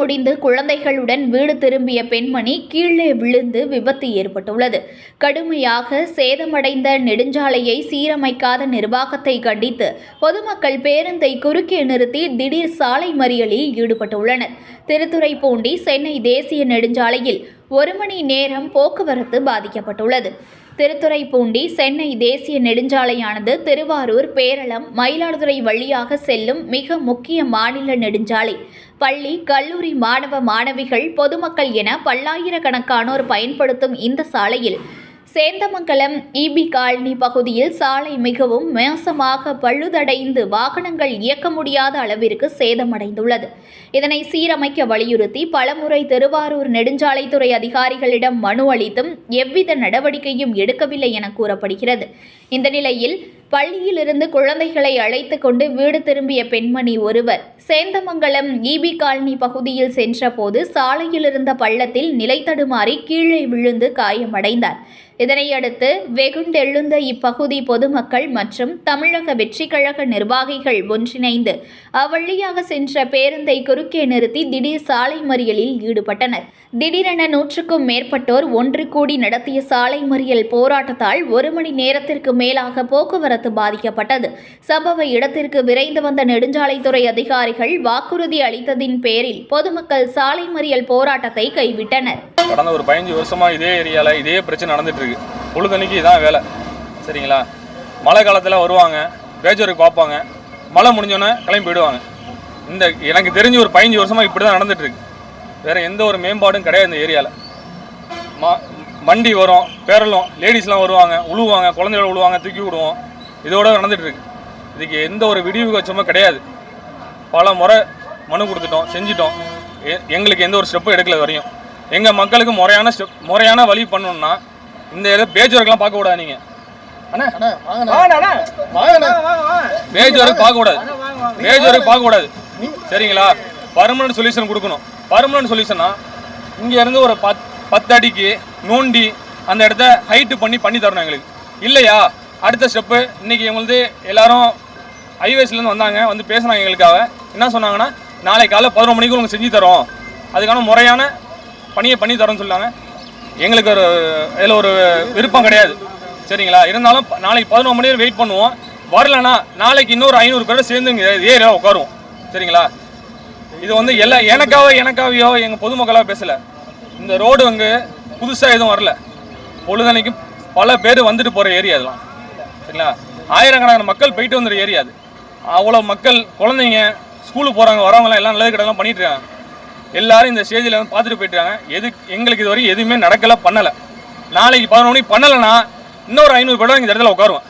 முடிந்து குழந்தைகளுடன் வீடு திரும்பிய பெண்மணி கீழே விழுந்து விபத்து ஏற்பட்டுள்ளது. கடுமையாக சேதமடைந்த நெடுஞ்சாலையை சீரமைக்காத நிர்வாகத்தை கண்டித்து பொதுமக்கள் பேருந்தை குறுக்கே நிறுத்தி திடீர் சாலை மறியலில் ஈடுபட்டுள்ளனர். திருத்துறைப்பூண்டி சென்னை தேசிய நெடுஞ்சாலையில் ஒரு மணி நேரம் போக்குவரத்து பாதிக்கப்பட்டுள்ளது. திருத்துறைப்பூண்டி சென்னை தேசிய நெடுஞ்சாலையானது திருவாரூர் பேரளம் மயிலாடுதுறை வழியாக செல்லும் மிக முக்கிய மாநில நெடுஞ்சாலை. பள்ளி கல்லூரி மாணவ மாணவிகள் பொதுமக்கள் என பல்லாயிரக்கணக்கானோர் பயன்படுத்தும் இந்த சாலையில் சேந்தமங்கலம் இபி காலனி பகுதியில் சாலை மிகவும் மோசமாக பழுதடைந்து வாகனங்கள் இயக்க முடியாத அளவிற்கு சேதமடைந்துள்ளது. இதனை சீரமைக்க வலியுறுத்தி பலமுறை திருவாரூர் நெடுஞ்சாலைத்துறை அதிகாரிகளிடம் மனு அளித்தும் எவ்வித நடவடிக்கையும் எடுக்கவில்லை என கூறப்படுகிறது. இந்த நிலையில் பள்ளியிலிருந்து குழந்தைகளை அழைத்து கொண்டு வீடு திரும்பிய பெண்மணி ஒருவர் சேந்தமங்கலம் ஈபி காலனி பகுதியில் சென்றபோது சாலையில் இருந்த பள்ளத்தில் நிலை தடுமாறி கீழே விழுந்து காயமடைந்தார். இதனையடுத்து வெகுண்டெழுந்த இப்பகுதி பொதுமக்கள் மற்றும் தமிழக வெற்றிக்கழக நிர்வாகிகள் ஒன்றிணைந்து அவ்வழியாக சென்ற பேருந்தை குறுக்கே நிறுத்தி திடீர் சாலை மறியலில் ஈடுபட்டனர். திடீரென நூற்றுக்கும் மேற்பட்டோர் ஒன்று கூடி நடத்திய சாலை மறியல் போராட்டத்தால் ஒரு மணி நேரத்திற்கு மேலாக போக்குவரத்து பாதிக்கப்பட்டது. சம்பவ இடத்திற்கு விரைந்து வந்த நெடுஞ்சாலைத்துறை அதிகாரிகள் வாக்குறுதி அளித்ததின் பேரில் பொதுமக்கள் சாலை மறியல் போராட்டத்தை கைவிட்டனர். கடந்த ஒரு பதினஞ்சு வருஷமாக இதே ஏரியாவில் இதே பிரச்சனை நடந்துட்டு இருக்கு பொழுதனைக்கு இதான் வேலை. சரிங்களா? மழை காலத்தில் வருவாங்க பேஜருக்கு பார்ப்பாங்க. மழை முடிஞ்சோன்னே கிளம்பி போயிடுவாங்க. இந்த எனக்கு தெரிஞ்சு ஒரு பதினஞ்சு வருஷமாக இப்படி தான் நடந்துட்டு இருக்கு வேற எந்த ஒரு மேம்பாடும் கிடையாது இந்த ஏரியாவில் மா வண்டி வரும் பேரலும் லேடிஸ்லாம் வருவாங்க உழுவாங்க குழந்தைகள் உழுவாங்க தூக்கி விடுவோம். இதோட நடந்துட்டு இருக்கு இதுக்கு எந்த ஒரு விடிவு கட்சமும் கிடையாது. பல முறை மனு கொடுத்துட்டோம் செஞ்சிட்டோம். எங்களுக்கு எந்த ஒரு ஸ்டெப்பும் எடுக்கல வரையும். எங்கள் மக்களுக்கு முறையான ஸ்டெப் முறையான வழி பண்ணணும்னா இந்த இதை பேஜ் ஒர்க்லாம் பார்க்கக்கூடாது நீங்கள் பேஜ் ஒர்க் பார்க்கக்கூடாது பேஜ் ஒர்க் பார்க்கக்கூடாது சரிங்களா? பர்மனன்ட் சொல்யூஷன் கொடுக்கணும். பர்மனன்ட் சொல்யூஷனா இங்கே இருந்து ஒரு பத் பத்து அடிக்கு நோண்டி அந்த இடத்த ஹைட்டு பண்ணி பண்ணி தரணும் எங்களுக்கு. இல்லையா? அடுத்த ஸ்டெப்பு இன்னைக்கு எங்களுக்கு எல்லாரும் ஐவேஸ்லேருந்து வந்தாங்க வந்து பேசுனாங்க எங்களுக்காக. என்ன சொன்னாங்கன்னா நாளைக்கு காலை பதினொரு மணிக்கு உங்களுக்கு செஞ்சு தரோம். அதுக்கான முறையான பணியை பண்ணி தரோம்னு சொன்னாங்க. எங்களுக்கு ஒரு இதில் ஒரு விருப்பம் கிடையாது. சரிங்களா? இருந்தாலும் நாளைக்கு பதினொரு மணி வரை வெயிட் பண்ணுவோம். வரலன்னா நாளைக்கு இன்னொரு ஐநூறு பேரோட சேர்ந்து இங்கே ஏரியா உட்காருவோம். சரிங்களா? இது வந்து எல்லா எனக்காக எனக்காவையோ எங்கள் பொதுமக்களாக பேசலை. இந்த ரோடு அங்கே புதுசாக எதுவும் வரல. பொழுதனைக்கு பல பேர் வந்துட்டு போகிற ஏரியா இதெல்லாம். சரிங்களா? ஆயிரக்கணக்கான மக்கள் போயிட்டு வந்துடுற ஏரியா அது. அவ்வளோ மக்கள் குழந்தைங்க ஸ்கூலுக்கு போகிறாங்க வரவங்களாம் எல்லாம் நல்லது கிடலாம் பண்ணிட்டு இருக்காங்க. எல்லாரும் இந்த ஸ்டேஜில் வந்து பார்த்துட்டு போயிட்டுருக்காங்க. எது எங்களுக்கு இது வரைக்கும் எதுவுமே நடக்கலை பண்ணலை. நாளைக்கு பதினொன்று மணிக்கு பண்ணலைன்னா இன்னொரு ஐநூறு பேர் இந்த இடத்துல உட்காருவோம்.